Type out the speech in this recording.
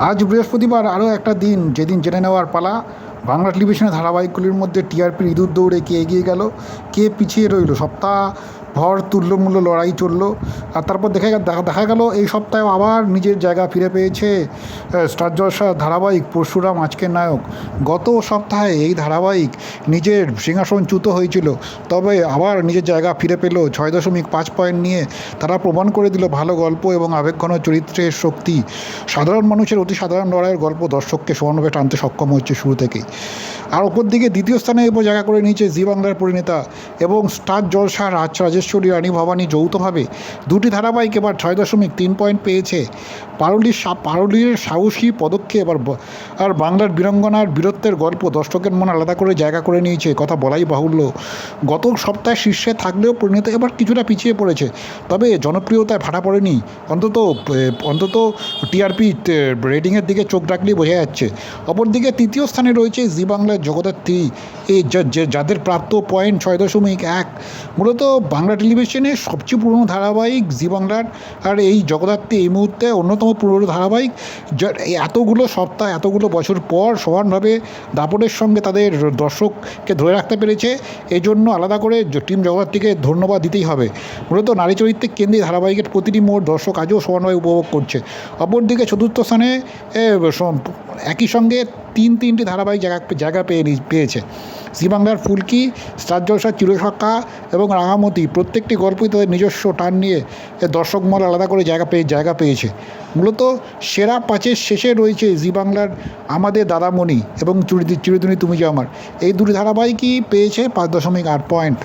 আজ বৃহস্পতিবার আরও একটা দিন যেদিন জেনে নেওয়ার পালা। বাংলা টেলিভিশনের ধারাবাহিকগুলির মধ্যে টিআরপির ইঁদুর দৌড়ে কে এগিয়ে গেল, কে পিছিয়ে রইল, সপ্তাহ ভর তুল্যমূল্য লড়াই চলল। আর তারপর দেখা গে- দেখা গেল এই সপ্তাহে আবার নিজের জায়গা ফিরে পেয়েছে স্টার জলসা ধারাবাহিক পরশুরাম আজকের নায়ক। গত সপ্তাহে এই ধারাবাহিক নিজের সিংহাসন চ্যুত হয়েছিল, তবে আবার নিজের জায়গা ফিরে পেল, ছয় দশমিক পাঁচ পয়েন্ট নিয়ে তারা প্রমাণ করে দিল ভালো গল্প এবং আবেগঘন চরিত্রের শক্তি। সাধারণ মানুষের অতি সাধারণ লড়াইয়ের গল্প দর্শককে সমানভাবে টানতে সক্ষম হচ্ছে শুরু থেকেই। আর ওপর দিকে দ্বিতীয় স্থানে এরপর জায়গা করে নিয়েছে জি বাংলার পরিণেতা এবং স্টার জলসা রাজ রাজেশ্বরী রানী ভবানী যৌথভাবে। দুটি ধারাবাহিক এবার ছয় দশমিক তিন পয়েন্ট পেয়েছে। পারুলির পারুলির সাহসী পদক্ষেপ ব- আর বাংলার বীরঙ্গনার বীরত্বের গল্প দর্শকের মনে আলাদা করে জায়গা করে নিয়েছে, কথা বলাই বাহুল্য। গত সপ্তাহে শীর্ষে থাকলেও পরিণত এবার কিছুটা পিছিয়ে পড়েছে, তবে জনপ্রিয়তায় ভাটা পড়েনি। অন্তত অন্তত টিআরপি রেটিংয়ের দিকে চোখ রাখলেই বোঝা যাচ্ছে। অপরদিকে তৃতীয় স্থানে রয়েছে জি বাংলার জগদ্ধাত্রী এই যাদের প্রাপ্ত পয়েন্ট ছয় দশমিক এক। মূলত বাংলা টেলিভিশনের সবচেয়ে পুরনো ধারাবাহিক জি বাংলার আর এই জগদ্ধাত্রী এই মুহূর্তে অন্যতম পুরনো ধারাবাহিক। যা এই এতগুলো সপ্তাহ, এতগুলো বছর পর সমানভাবে দাপটের সঙ্গে তাদের দর্শককে ধরে রাখতে পেরেছে। এই জন্য আলাদা করে টিম জগদ্ধাত্রীকে ধন্যবাদ দিতেই হবে। মূলত নারী চরিত্রের কেন্দ্রে ধারাবাহিকের প্রতিটি মোড় দর্শক আজও সমানভাবে উপভোগ করছে। অপরদিকে চতুর্থ স্থানে একই সঙ্গে তিন তিনটি ধারাবাহিক জায়গা জায়গা পেয়ে পেয়েছে। জি বাংলার ফুলকি, স্টার জলসা এবং রাঙামতি প্রত্যেকটি গল্পই তাদের নিজস্ব টান নিয়ে দর্শক মহল আলাদা করে জায়গা পেয়ে জায়গা পেয়েছে। মূলত সেরা পাঁচের শেষে রয়েছে জি বাংলার আমাদের দাদামণি এবং চিরদিনী তুমি যে আমার। এই দুটি ধারাবাহিকই পেয়েছে পাঁচ দশমিক আট পয়েন্ট।